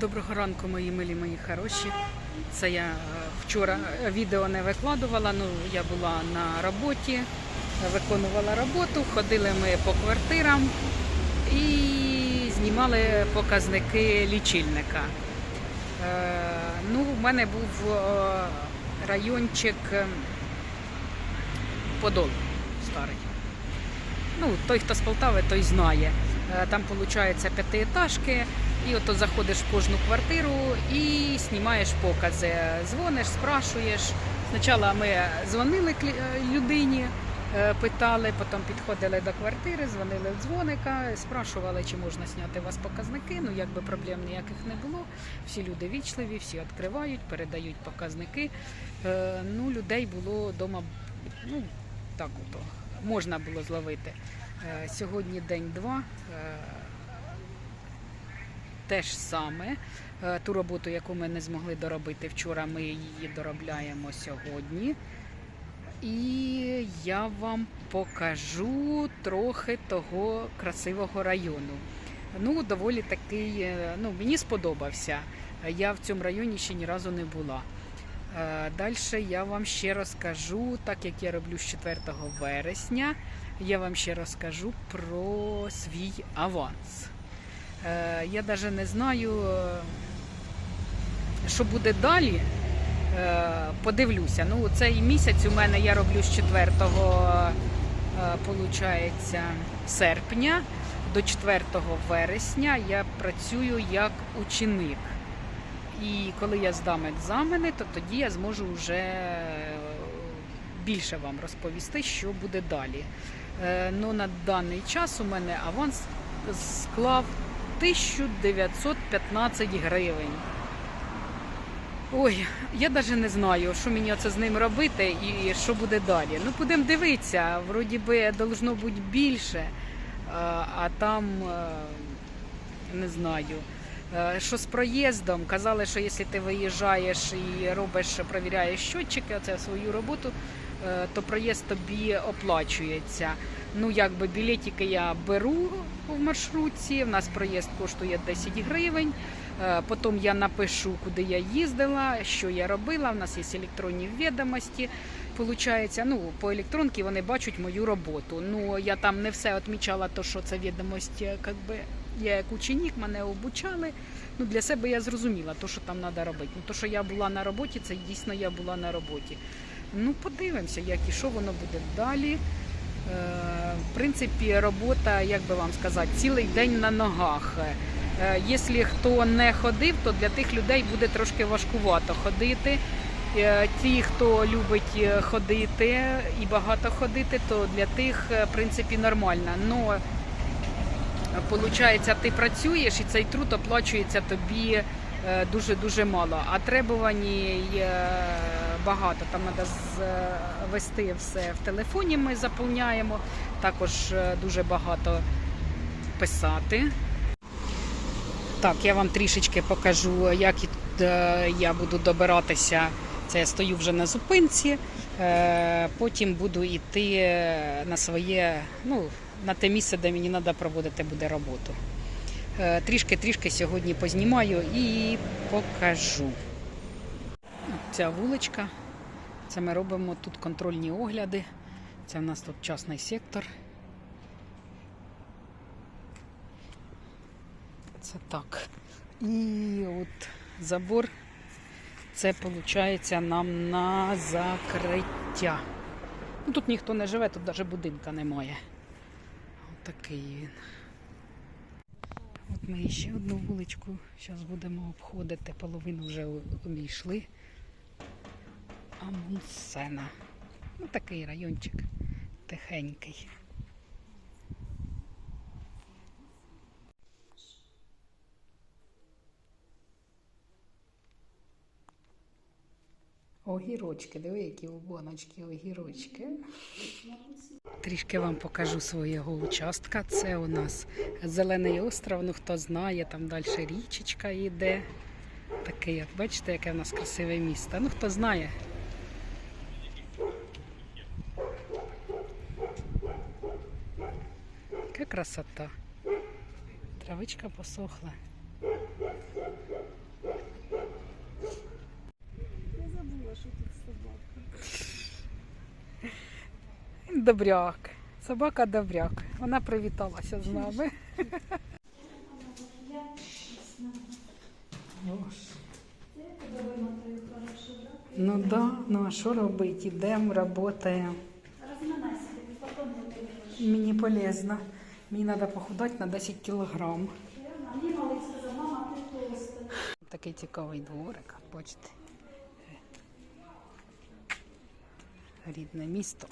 Доброго ранку, мої милі, мої хороші. Це я е, вчора відео не викладувала. Ну я була на роботі, е, виконувала роботу. Ходили ми по квартирам і знімали показники лічильника. Е, ну, у мене був е, райончик е, Подол старий. Ну, той, хто з Полтави, той знає. Е, Там виходить п'ятиэтажки, і ото заходиш в кожну квартиру і знімаєш покази. Дзвониш, спрашуєш. Спочатку ми дзвонили е, людині, е, питали, потім підходили до квартири, дзвонили в дзвоника, спрашували, чи можна зняти у вас показники. Ну, якби проблем ніяких не було. Всі люди вічливі, всі відкривають, передають показники. Е, Ну, людей було вдома, ну, так ото, можна було зловити. Сьогодні день два. Е, Те ж саме. Е, Ту роботу, яку ми не змогли доробити вчора, ми її доробляємо сьогодні. І я вам покажу трохи того красивого району. Ну, доволі такий, е, ну, мені сподобався. Я в цьому районі ще ні разу не була. Далі я вам ще розкажу, так як я роблю з 4 вересня, я вам ще розкажу про свій аванс. Е, Я навіть не знаю, е, що буде далі. Е, Подивлюся. Ну, цей місяць у мене я роблю з 4 получається, серпня до 4 вересня я працюю як ученик. І коли я здам екзамени, то тоді я зможу вже більше вам розповісти, що буде далі. Ну, на даний час у мене аванс склав 1915 гривень. Ой, я навіть не знаю, що мені оце з ним робити і що буде далі. Ну, будемо дивитися, вроді би должно бути більше, а, а там е, не знаю. Е, Що з проїздом, казали, що якщо ти виїжджаєш і робиш, провіряєш щотчики, оце свою роботу, е, то проїзд тобі оплачується. Ну, якби білетики я беру в маршрутці, в нас проїзд коштує 10 гривень. Е, Потім я напишу, куди я їздила, що я робила. У нас є електронні відомості. Получається, ну, по електронці вони бачать мою роботу. Ну, я там не все відмічала, то, що це відомості, як би, я як ученик, мене обучали. Ну, для себе я зрозуміла, то, що там треба робити. Ну, то, що я була на роботі, це дійсно я була на роботі. Ну, подивимося, як і що воно буде далі. Е, В принципі, робота, як би вам сказати, цілий день на ногах. Е, Якщо хто не ходив, то для тих людей буде трошки важкувато ходити. Е, Ті, хто любить ходити і багато ходити, то для тих, в принципі, нормально. Но Получається, ти працюєш і цей труд оплачується тобі дуже-дуже мало. А требувань е, багато. Там треба ввести все в телефоні. Ми заповняємо. Також е, дуже багато писати. Так, я вам трішечки покажу, як е, я буду добиратися. Це я стою вже на зупинці. Е, Потім буду йти на своє, ну, на те місце, де мені треба проводити буде роботу. Трішки-трішки сьогодні познімаю і покажу. Ця вуличка. Це ми робимо тут контрольні огляди. Це в нас тут частний сектор. Це так. І от забор. Це виходить нам на закриття. Ну, тут ніхто не живе, тут навіть будинка немає. Отакий він. От ми ще одну вуличку зараз будемо обходити. Половину вже обійшли. Амунсена. Ну такий райончик тихенький. Огірочки, диви, які у баночки огірочки. Трішки вам покажу свого участка. Це у нас Зелений остров, ну хто знає, там далі річечка йде. Таке, як бачите, яке в нас красиве місто. Ну хто знає. красота. Травичка посохла. Я забула, що тут собака. Добряк. Собака добряк. Она привіталася з нами. Ну да. ну а що робити? Ідемо, працюємо. Мені полезно. Мені треба похудати на 10 кілограм. Такий цікавий дворик, бачите. Рідне місто.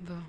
Да.